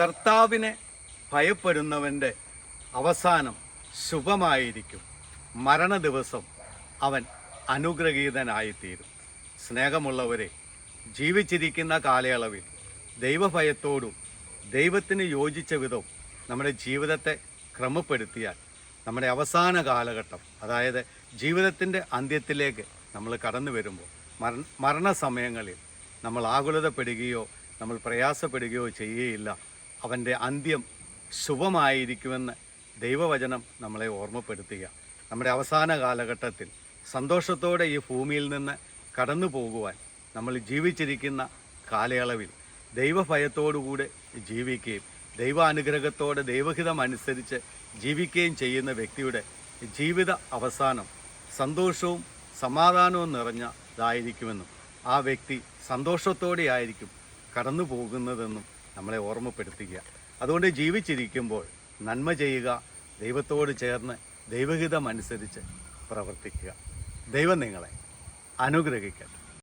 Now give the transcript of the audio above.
കർത്താവിനെ ഭയപ്പെടുന്നവന്റെ അവസാനം ശുഭമായിരിക്കും. മരണ ദിവസം അവൻ അനുഗ്രഹീതനായിത്തീരും. സ്നേഹമുള്ളവരെ ജീവിച്ചിരിക്കുന്ന കാലയളവിൽ ദൈവഭയത്തോടും ദൈവത്തിന് യോജിച്ച വിധവും നമ്മുടെ ജീവിതത്തെ ക്രമപ്പെടുത്തിയാൽ നമ്മുടെ അവസാന കാലഘട്ടം അതായത് ജീവിതത്തിന്റെ അന്ത്യത്തിലേക്ക് നമ്മൾ കടന്നു വരുമ്പോൾ മരണ മരണസമയങ്ങളിൽ നമ്മൾ ആകുലതപ്പെടുകയോ നമ്മൾ പ്രയാസപ്പെടുകയോ ചെയ്യുകയില്ല. അവന്റെ അന്ത്യം ശുഭമായിരിക്കുമെന്ന് ദൈവവചനം നമ്മളെ ഓർമ്മപ്പെടുത്തുക. നമ്മുടെ അവസാന കാലഘട്ടത്തിൽ സന്തോഷത്തോടെ ഈ ഭൂമിയിൽ നിന്ന് കടന്നു പോകുവാൻ നമ്മൾ ജീവിച്ചിരിക്കുന്ന കാലയളവിൽ ദൈവഭയത്തോടുകൂടെ ജീവിക്കുകയും ദൈവാനുഗ്രഹത്തോടെ ദൈവഹിതം അനുസരിച്ച് ജീവിക്കുകയും ചെയ്യുന്ന വ്യക്തിയുടെ ജീവിത അവസാനം സന്തോഷവും സമാധാനവും നിറഞ്ഞതായിരിക്കുമെന്നും ആ വ്യക്തി സന്തോഷത്തോടെ ആയിരിക്കും കടന്നു പോകുന്നതെന്നും നമ്മളെ ഓർമ്മപ്പെടുത്തുക അതുകൊണ്ട് ജീവിച്ചിരിക്കുമ്പോൾ നന്മ ചെയ്യുക ദൈവത്തോട് ചേർന്ന് ദൈവഹിതമനുസരിച്ച് പ്രവർത്തിക്കുക. ദൈവം നിങ്ങളെ അനുഗ്രഹിക്കട്ടെ.